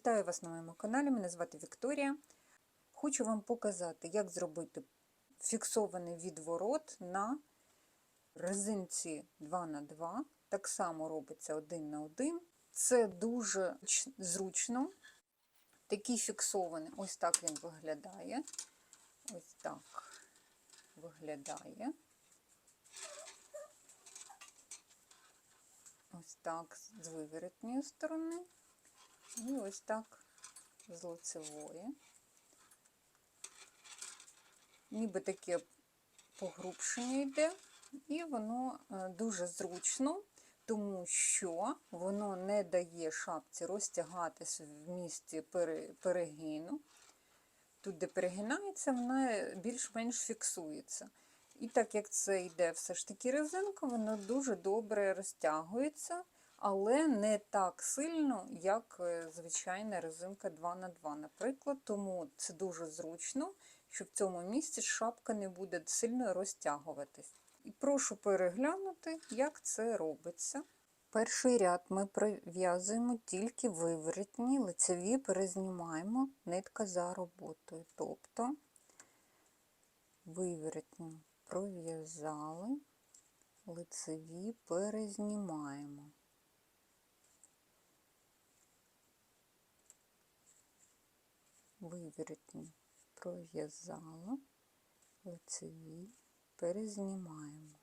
Вітаю вас на моєму каналі, мене звати Вікторія. Хочу вам показати, як зробити фіксований відворот на резинці 2х2. Так само робиться 1 на 1. Це дуже зручно. Такий фіксований, ось так він виглядає. Ось так виглядає. Ось так з виворотньої сторони. І ось так з лицевої. Ніби таке погрубшення йде, і воно е, дуже зручно, тому що воно не дає шапці розтягатись в місці перегину. Тут, де перегинається, вона більш-менш фіксується. І так як це йде все ж таки резинка, воно дуже добре розтягується, але не так сильно, як е, звичайна резинка 2х2, наприклад. Тому це дуже зручно, що в цьому місці шапка не буде сильно розтягуватись. І прошу переглянути, як це робиться. Перший ряд ми прив'язуємо тільки виворотні, лицеві перезнімаємо нитка за роботою. Тобто виворотні пров'язали, лицеві перезнімаємо. Виворотні пров'язала, лицеві перезнімаємо.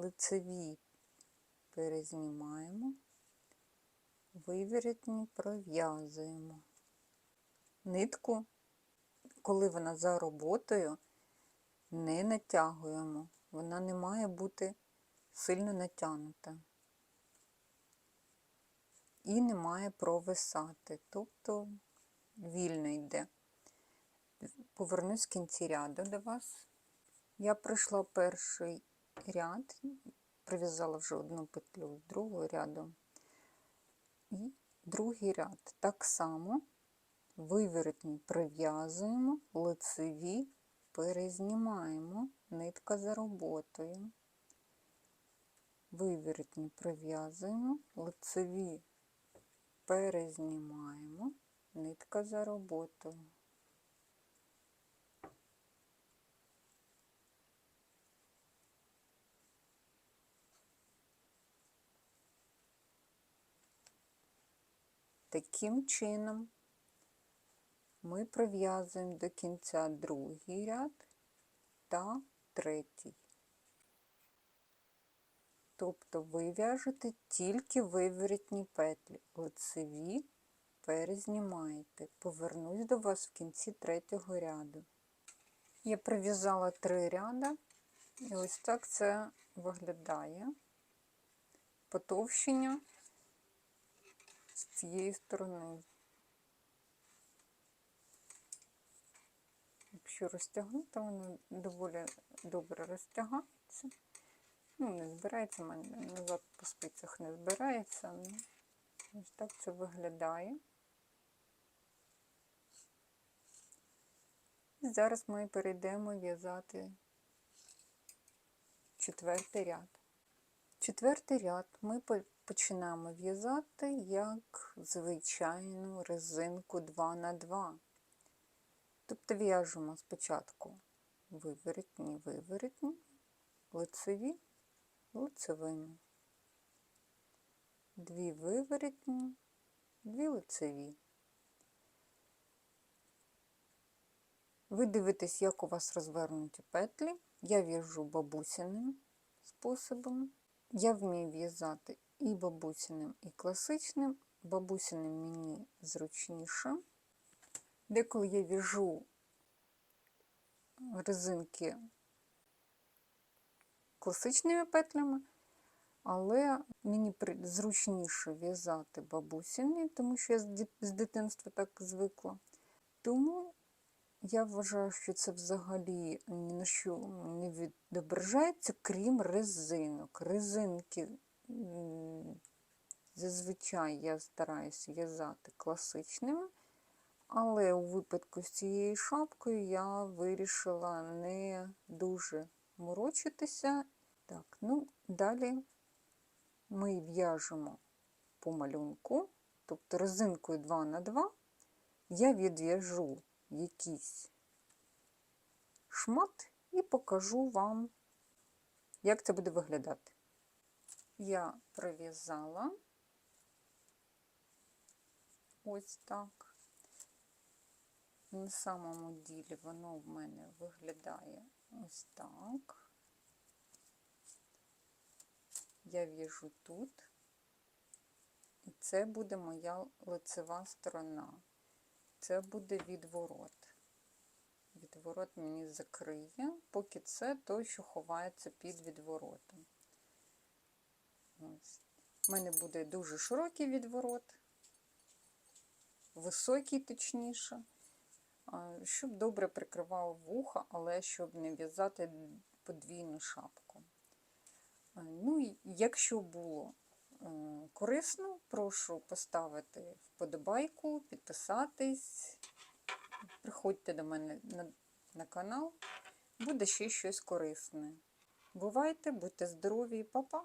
лицеві перезнімаємо, виворотні пров'язуємо. Нитку, коли вона за роботою, не натягуємо. Вона не має бути сильно натягнута. І не має провисати, тобто вільно йде. Повернусь в кінці ряду до вас. Я пройшла перший ряд, прив'язала вже одну петлю з другого ряду. І другий ряд так само виворотні прив'язуємо, лицеві перезнімаємо, нитка за роботою. Виворотні прив'язуємо, лицеві перезнімаємо, нитка за роботою. Таким чином ми пров'язуємо до кінця другий ряд та третій. Тобто ви в'яжете тільки виворітні петлі, лицеві перезнімаєте. Повернусь до вас в кінці третього ряду. Я пров'язала три ряда, і ось так це виглядає. Потовщення з цієї сторони. Якщо розтягнути, воно доволі добре розтягається. Ну, не збирається, в мене назад по спицях не збирається. Ну, ось так це виглядає. І зараз ми перейдемо в'язати четвертий ряд. Четвертий ряд ми починаємо в'язати як звичайну резинку 2 на 2 Тобто в'яжемо спочатку виворотні, виворотні, лицеві, лицевими. Дві виворотні, дві лицеві. Ви дивитесь, як у вас розвернуті петлі. Я в'яжу бабусиним способом. Я вмію в'язати і бабусиним, і класичним. Бабусиним мені зручніше. Деколи я в'яжу резинки класичними петлями, але мені зручніше в'язати бабусини, тому що я з дитинства так звикла. Тому я вважаю, що це взагалі ні на що не відображається, крім резинок. Резинки зазвичай я стараюся в'язати класичними, але у випадку з цією шапкою я вирішила не дуже морочитися Так, ну, далі ми в'яжемо по малюнку, тобто резинкою 2 на 2 я відв'яжу якийсь шмат і покажу вам, як це буде виглядати. Я прив'язала ось так. На самому ділі воно в мене виглядає ось так. Я в'яжу тут, і це буде моя лицева сторона. Це буде відворот. Відворот мені закриє, поки це той, що ховається під відворотом. Ось. У мене буде дуже широкий відворот, високий, точніше, щоб добре прикривав вуха, але щоб не в'язати подвійну шапку. Ну, і якщо було е, корисно, прошу поставити вподобайку, підписатись. Приходьте до мене на, на канал, буде ще щось корисне. Бувайте, будьте здорові, па-па!